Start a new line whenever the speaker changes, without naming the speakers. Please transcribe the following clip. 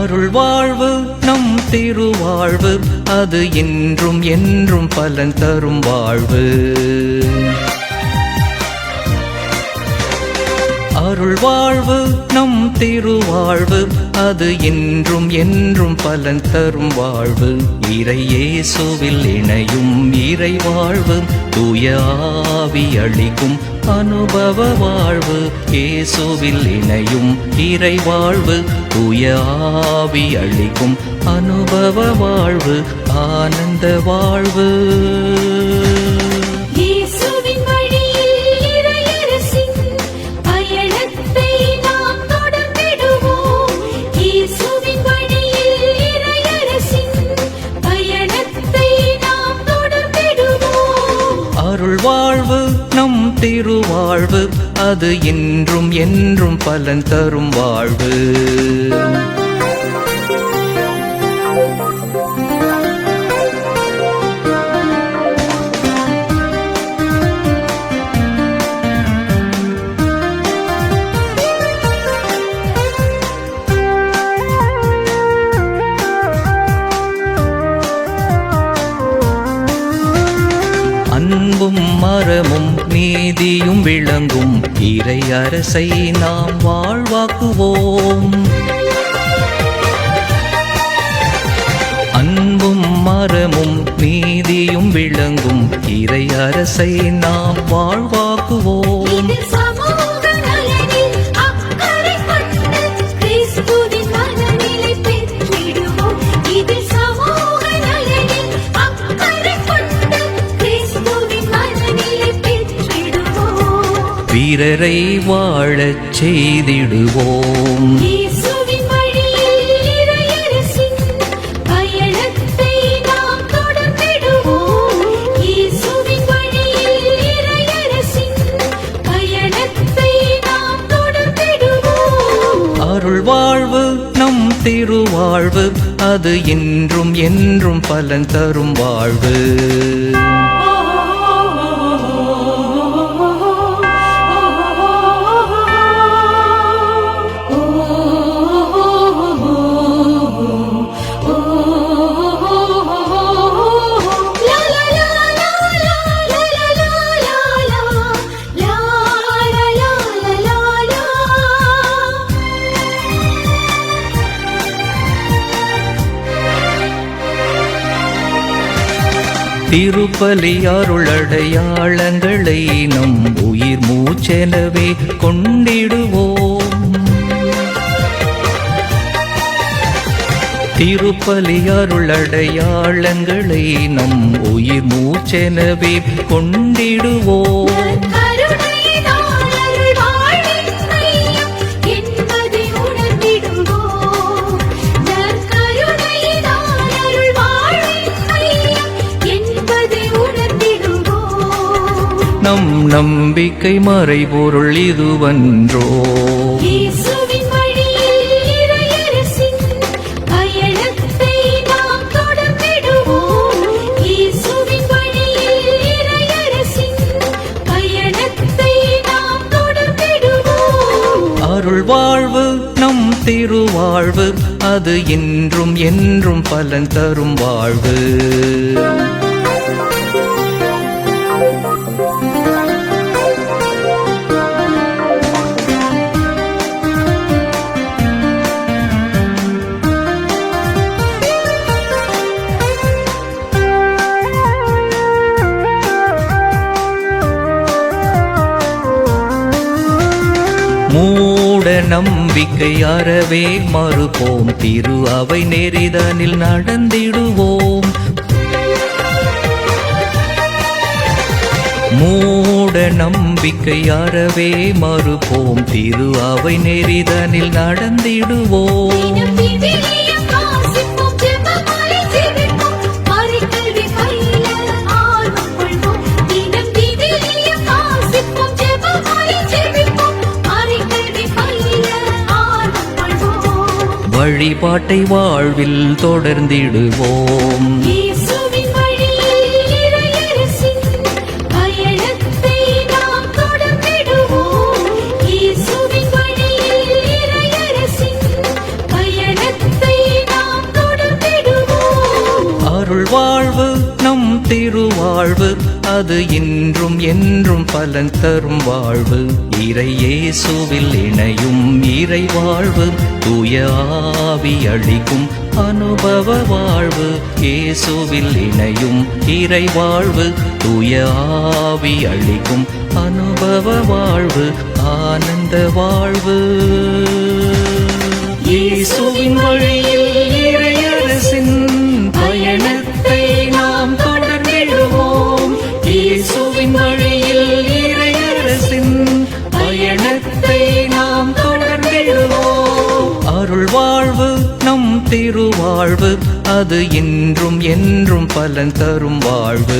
அருள் வாழ்வு நம் திருவாழ்வு அது என்றும் என்றும் பலன் தரும் வாழ்வு. அருள் வாழ்வு நம் திருவாழ்வு அது என்றும் என்றும் பலன் தரும் வாழ்வு. இறையேசுவில் இணையும் இறை வாழ்வு தூய ஆவி அளிக்கும் அனுபவ வாழ்வு. இயேசுவில் இணையும் இறை வாழ்வு தூய ஆவி அளிக்கும் அனுபவ வாழ்வு ஆனந்த வாழ்வு. திருவாழ்வு அது என்றும் என்றும் பலன் தரும் வாழ்வு. அன்பும் மரமும் நீதியும் விளங்கும் இறை அரசை நாம் வாழ்வாக்குவோம். அன்பும் மரமும் நீதியும் விளங்கும் இறை அரசை நாம்
வாழ் பயணத்தை நாம் தொடர்ந்திடுவோம்.
அருள் வாழ்வு நம் திருவாழ்வு அது என்றும் என்றும் பலன் தரும் வாழ்வு. திருப்பலி அருளடையாளங்களை நம் உயிர் மூச்செனவே கொண்டிடுவோம். திருப்பலி அருளடையாளங்களை நம் உயிர் மூச்செனவே கொண்டிடுவோம். நம் நம்பிக்கை மறைபொருள் இதுவன்றோ. அருள் வாழ்வு நம் திருவாழ்வு அது என்றும் என்றும் பலன் தரும் வாழ்வு. மூட நம்பிக்கை அறவே மறுப்போம். திரு அவை நெறிதனில் நடந்திடுவோம். மூட நம்பிக்கை அறவே மறுப்போம். திரு அவை நெறிதனில் நடந்திடுவோம். வழிபாட்டை வாழ்வில் தொடர்ந்திடுவோம். திருவாழ்வு அது இன்றும் என்றும் பலன் தரும் வாழ்வு. இறையேசுவில் இணையும் இறை வாழ்வு தூய ஆவி அளிக்கும் அனுபவ வாழ்வு. இயேசுவில் இணையும் இறை வாழ்வு தூய ஆவி அளிக்கும் அனுபவ வாழ்வு ஆனந்த வாழ்வு. இயேசுவின் வாழ்வு திருவாழ்வு அது என்றும் என்றும் பலன் தரும் வாழ்வு.